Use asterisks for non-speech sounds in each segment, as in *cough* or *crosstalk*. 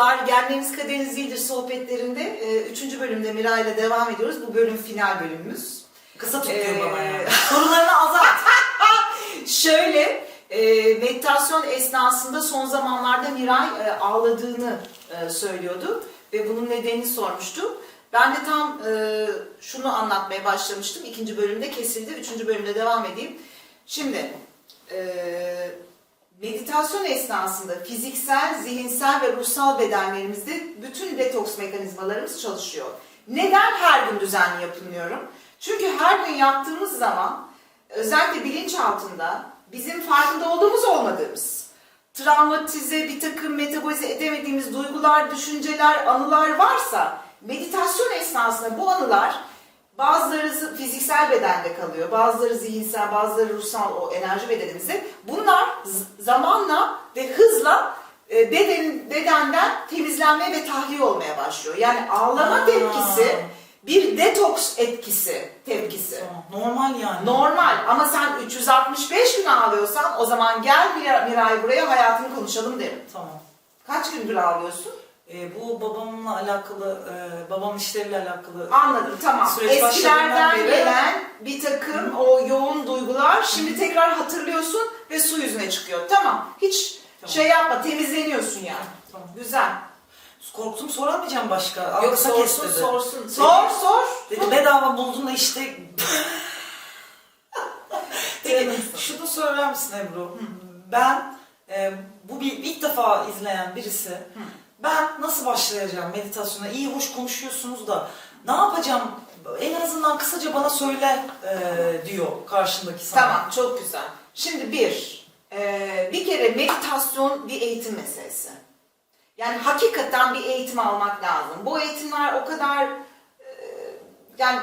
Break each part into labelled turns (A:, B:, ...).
A: Merhabalar, Genleriniz Kaderiniz Değildir sohbetlerinde 3. bölümde Mira ile devam ediyoruz. Bu bölüm final bölümümüz.
B: Kısa tutuyor
A: Ee,
B: bana yani. *laughs* Sorularını azalt. *laughs*
A: Şöyle, e, meditasyon esnasında son zamanlarda Miray e, ağladığını e, söylüyordu ve bunun nedenini sormuştu. Ben de tam e, şunu anlatmaya başlamıştım. İkinci bölümde kesildi, üçüncü bölümde devam edeyim. Şimdi, e, meditasyon esnasında fiziksel, zihinsel ve ruhsal bedenlerimizde bütün detoks mekanizmalarımız çalışıyor. Neden her gün düzenli yapılmıyorum? Çünkü her gün yaptığımız zaman özellikle bilinçaltında bizim farkında olduğumuz olmadığımız, travmatize bir takım metabolize edemediğimiz duygular, düşünceler, anılar varsa meditasyon esnasında bu anılar bazıları fiziksel bedende kalıyor, bazıları zihinsel, bazıları ruhsal o enerji bedenimizde. Bunlar zamanla ve hızla e, beden, bedenden temizlenmeye ve tahliye olmaya başlıyor. Yani ağlama
B: Aa.
A: tepkisi bir detoks etkisi, tepkisi.
B: Normal yani.
A: Normal ama sen 365 gün ağlıyorsan o zaman gel Mira- Miray buraya hayatını konuşalım derim.
B: Tamam.
A: Kaç gündür ağlıyorsun?
B: Ee, bu babamla alakalı, e, babamın işleriyle alakalı.
A: Anladım tamam.
B: Süreç
A: Eskilerden
B: başladığından beri-
A: gelen bir takım o yoğun duygular şimdi tekrar hatırlıyorsun ve su yüzüne çıkıyor. Tamam hiç
B: Tamam.
A: şey yapma temizleniyorsun yani.
B: Tamam.
A: Güzel.
B: Korktum soramayacağım başka.
A: Yok
B: kes
A: sorsun
B: dedi.
A: sorsun. Sor sor.
B: Dedi bedava buldun da işte. *laughs*
A: Canımsın.
B: şunu söyler misin Ebru? Ben e, bu bir ilk defa izleyen birisi. Ben nasıl başlayacağım meditasyona? İyi hoş konuşuyorsunuz da ne yapacağım? En azından kısaca bana söyle e, diyor karşındaki sana.
A: Tamam çok güzel. Şimdi bir, e, bir kere meditasyon bir eğitim meselesi. Yani hakikaten bir eğitim almak lazım. Bu eğitimler o kadar e, yani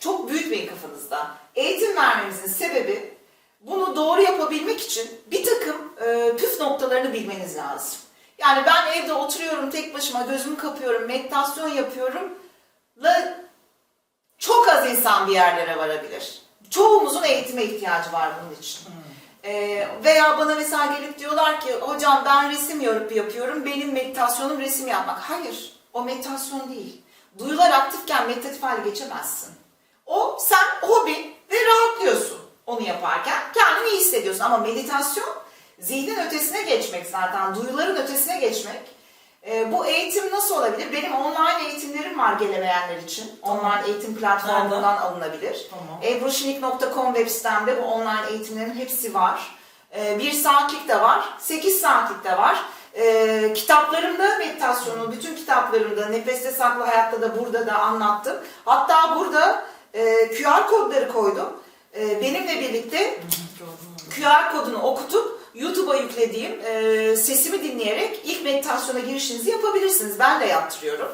A: çok büyütmeyin kafanızda. Eğitim vermemizin sebebi bunu doğru yapabilmek için bir takım e, püf noktalarını bilmeniz lazım. Yani ben evde oturuyorum tek başıma gözümü kapıyorum, meditasyon yapıyorum. La çok az insan bir yerlere varabilir. Çoğumuzun eğitime ihtiyacı var bunun için. Ee, veya bana mesela gelip diyorlar ki hocam ben resim yapıyorum, benim meditasyonum resim yapmak. Hayır, o meditasyon değil. Duyular aktifken meditatif hale geçemezsin. O sen hobi ve rahatlıyorsun onu yaparken. Kendini iyi hissediyorsun ama meditasyon zihnin ötesine geçmek zaten, duyuların ötesine geçmek. Ee, bu eğitim nasıl olabilir? Benim online eğitimlerim var gelemeyenler için. Online eğitim platformundan alınabilir.
B: Tamam.
A: Ebruşinik.com web sitemde bu online eğitimlerin hepsi var. Ee, bir saatlik de var, 8 saatlik de var. Ee, kitaplarımda meditasyonu, bütün kitaplarımda, Nefeste Saklı Hayatta da burada da anlattım. Hatta burada e, QR kodları koydum. E, benimle birlikte QR kodunu okutup YouTube'a yüklediğim e, sesimi dinleyerek ilk meditasyona girişinizi yapabilirsiniz. Ben de yaptırıyorum.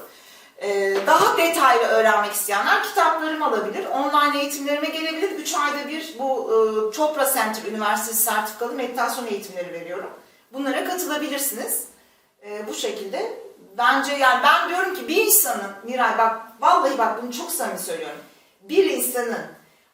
A: E, daha detaylı öğrenmek isteyenler kitaplarımı alabilir. Online eğitimlerime gelebilir. 3 ayda bir bu e, Chopra Center Üniversitesi sertifikalı meditasyon eğitimleri veriyorum. Bunlara katılabilirsiniz. E, bu şekilde bence yani ben diyorum ki bir insanın Miray bak vallahi bak bunu çok samimi söylüyorum. Bir insanın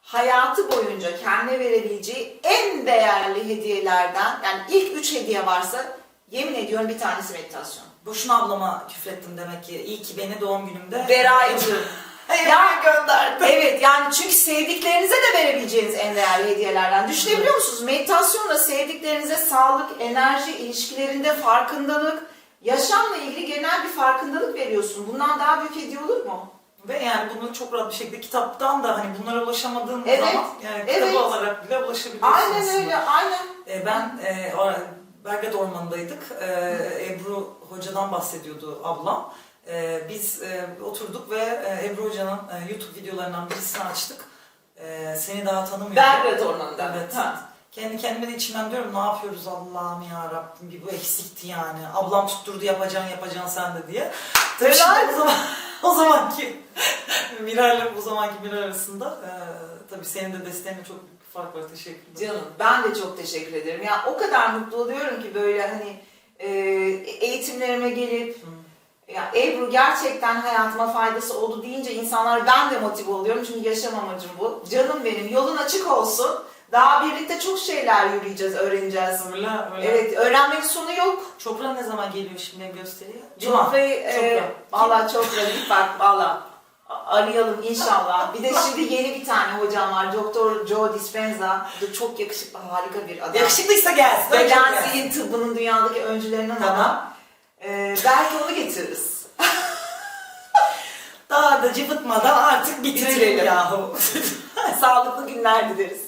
A: hayatı boyunca kendine verebileceği en değerli hediyelerden yani ilk üç hediye varsa yemin ediyorum bir tanesi meditasyon.
B: Boşuna ablama küfrettim demek ki. İyi ki beni doğum günümde...
A: Beraycığım. *laughs*
B: ya gönderdi.
A: Evet yani çünkü sevdiklerinize de verebileceğiniz en değerli hediyelerden. Düşünebiliyor musunuz? Meditasyonla sevdiklerinize sağlık, enerji, ilişkilerinde farkındalık, yaşamla ilgili genel bir farkındalık veriyorsun. Bundan daha büyük hediye olur mu?
B: Ve yani bunu çok rahat bir şekilde kitaptan da hani bunlara ulaşamadığın
A: Evet,
B: zaman yani
A: evet.
B: kitabı alarak bile ulaşabiliyorsun
A: Aynen
B: aslında.
A: öyle, aynen.
B: E, ben e, Belgrad Ormanı'ndaydık. E, Ebru Hoca'dan bahsediyordu ablam. E, biz e, oturduk ve e, Ebru Hoca'nın e, YouTube videolarından birisini açtık. E, seni daha tanımıyorum.
A: Belgrad Ormanı'nda.
B: Evet.
A: Ha.
B: Kendi kendime de içimden diyorum ne yapıyoruz Allah'ım ya Rabbim bir bu eksikti yani. Ablam tutturdu yapacaksın yapacaksın sen de diye. Tabii şimdi o zaman o zamanki Miray'la bu zamanki Miray arasında e, tabii senin de desteğinle çok büyük bir fark var. Teşekkür ederim.
A: Canım ben de çok teşekkür ederim. Ya o kadar mutlu oluyorum ki böyle hani e, eğitimlerime gelip
B: Hı.
A: ya Ebru gerçekten hayatıma faydası oldu deyince insanlar ben de motive oluyorum çünkü yaşam amacım bu. Canım benim yolun açık olsun. Daha birlikte çok şeyler yürüyeceğiz, öğreneceğiz.
B: Öyle öyle.
A: Evet, öğrenmenin sonu yok.
B: Çopra ne zaman geliyor şimdi gösteriye?
A: Cuma. Ve, e,
B: Çopra.
A: valla çok rahat bak valla. Arayalım inşallah. Bir de şimdi yeni bir tane hocam var. Doktor Joe Dispenza. Çok yakışıklı, harika bir adam.
B: Yakışıklıysa gelsin.
A: Beden
B: gelsin.
A: zihin tıbbının dünyadaki öncülerinden
B: Tamam.
A: ama e, belki onu getiririz.
B: Daha da cıvıtmadan artık bitirelim
A: Bitirelim.
B: yahu. *laughs*
A: Sağlıklı günler dileriz.